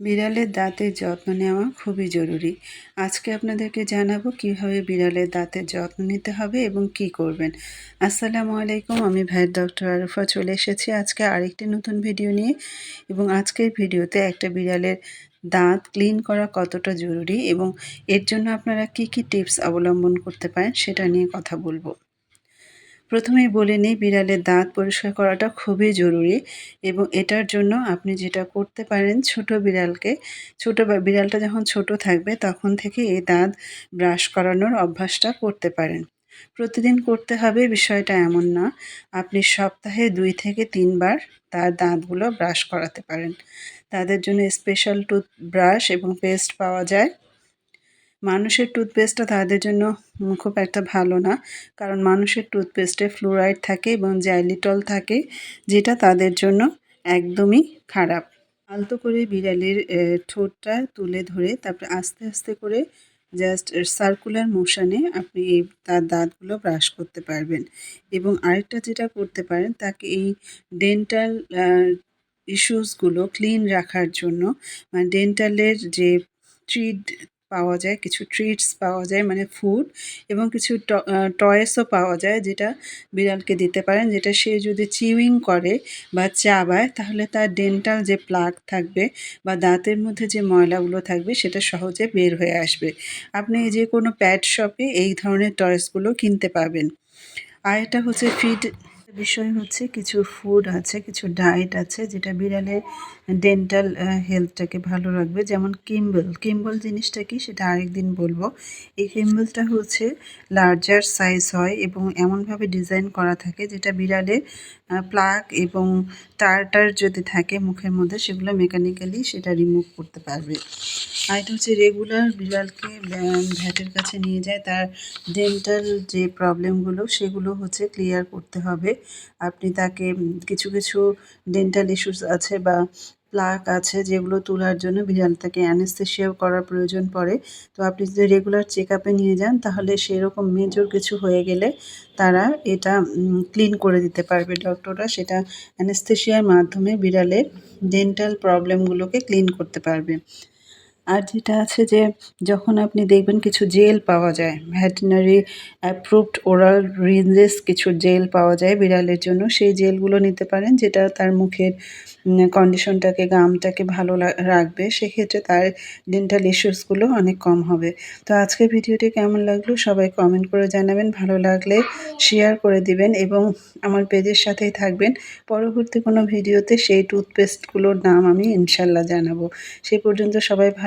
বিড়ালের দাঁতের যত্ন নেওয়া খুবই জরুরি। আজকে আপনাদেরকে জানাব কীভাবে বিড়ালের দাঁতের যত্ন নিতে হবে এবং কি করবেন। আসসালামু আলাইকুম, আমি ভাইয়ের ডক্টর আরফা চলে এসেছি আজকে আরেকটি নতুন ভিডিও নিয়ে। এবং আজকের ভিডিওতে একটা বিড়ালের দাঁত ক্লিন করা কতটা জরুরি এবং এর জন্য আপনারা কি কি টিপস অবলম্বন করতে পারেন সেটা নিয়ে কথা বলব। প্রথমেই বলে নিই, বিড়ালের দাঁত পরিষ্কার করাটা খুবই জরুরি এবং এটার জন্য আপনি যেটা করতে পারেন ছোট বিড়ালকে, ছোট বিড়ালটা যখন ছোট থাকবে তখন থেকে এই দাঁত ব্রাশ করানোর অভ্যাসটা করতে পারেন। প্রতিদিন করতে হবে, বিষয়টা এমন না। আপনি সপ্তাহে দুই থেকে তিনবার তার দাঁতগুলো ব্রাশ করাতে পারেন। তাদের জন্য স্পেশাল টুথ ব্রাশ এবং পেস্ট পাওয়া যায়। মানুষের টুথপেস্টটা তাদের জন্য খুব একটা ভালো না। কারণ মানুষের টুথপেস্টে ফ্লুরাইড থাকে এবং জ্যালিটল থাকে, যেটা তাদের জন্য একদমই খারাপ। আলতো করে বিড়ালের ঠোঁটটা তুলে ধরে তারপরে আস্তে আস্তে করে জাস্ট সার্কুলার মোশনে আপনি এই তার দাঁতগুলো ব্রাশ করতে পারবেন। এবং আরেকটা যেটা করতে পারেন, তাকে এই ডেন্টাল ইস্যুসগুলো ক্লিন রাখার জন্য মানে ডেন্টালের যে ট্রিট পাওয়া যায়, কিছু ট্রিটস পাওয়া যায় মানে ফুড এবং কিছু টয়েসও পাওয়া যায় যেটা বিড়ালকে দিতে পারেন, যেটা সে যদি চিউইং করে বা চাবায় তাহলে তার ডেন্টাল যে প্লাগ থাকবে বা দাঁতের মধ্যে যে ময়লাগুলো থাকবে সেটা সহজে বের হয়ে আসবে। আপনি যে কোনো প্যাড শপে এই ধরনের টয়েসগুলো কিনতে পাবেন। আর এটা হচ্ছে ফিড বিষয় হচ্ছে কিছু ফুড আছে, কিছু ডায়েট আছে যেটা বিড়ালের ডেন্টাল হেলথটাকে ভালো রাখবে। যেমন কিম্বল। কিম্বল জিনিসটা কি সেটা আরেকদিন বলব। এই কিম্বলটা হচ্ছে লার্জার সাইজ হয় এবং এমনভাবে ডিজাইন করা থাকে যেটা বিড়ালের প্লাক এবং টার্টার যদি থাকে মুখের মধ্যে, সেগুলো মেকানিক্যালি সেটা রিমুভ করতে পারবে। আর এটা হচ্ছে রেগুলার বিড়ালকে ভ্যাটের কাছে নিয়ে যায়। তার ডেন্টাল যে প্রবলেমগুলো সেগুলো হচ্ছে ক্লিয়ার করতে হবে। আপনি তাকে কিছু কিছু ডেন্টাল ইস্যুস আছে বা প্লাক আছে যেগুলো তোলার জন্য বিড়ালটাকে অ্যানেস্থেশিয়াও করার প্রয়োজন পড়ে। তো আপনি যদি রেগুলার চেক আপে নিয়ে যান, তাহলে সেরকম মেজর কিছু হয়ে গেলে তারা এটা ক্লিন করে দিতে পারবে ডক্টররা সেটা অ্যানেস্থেশিয়ার মাধ্যমে বিড়ালের ডেন্টাল প্রবলেমগুলোকে ক্লিন করতে পারবে। আর যেটা আছে যে যখন আপনি দেখবেন কিছু জেল পাওয়া যায় ভ্যাটেনারি অ্যাপ্রুভড ওরাল রিঞ্জেস কিছু জেল পাওয়া যায় বিড়ালের জন্য, সেই জেলগুলো নিতে পারেন যেটা তার মুখের কন্ডিশনটাকে গামটাকে ভালো রাখবে, সেক্ষেত্রে তার ডেন্টাল ইস্যুসগুলো অনেক কম হবে। তো আজকের ভিডিওটি কেমন লাগল সবাই কমেন্ট করে জানাবেন, ভালো লাগলে শেয়ার করে দিবেন এবং আমার পেজের সাথেই থাকবেন। পরবর্তী কোনো ভিডিওতে সেই টুথপেস্টগুলোর নাম আমি ইনশাল্লাহ জানাব। সেই পর্যন্ত সবাই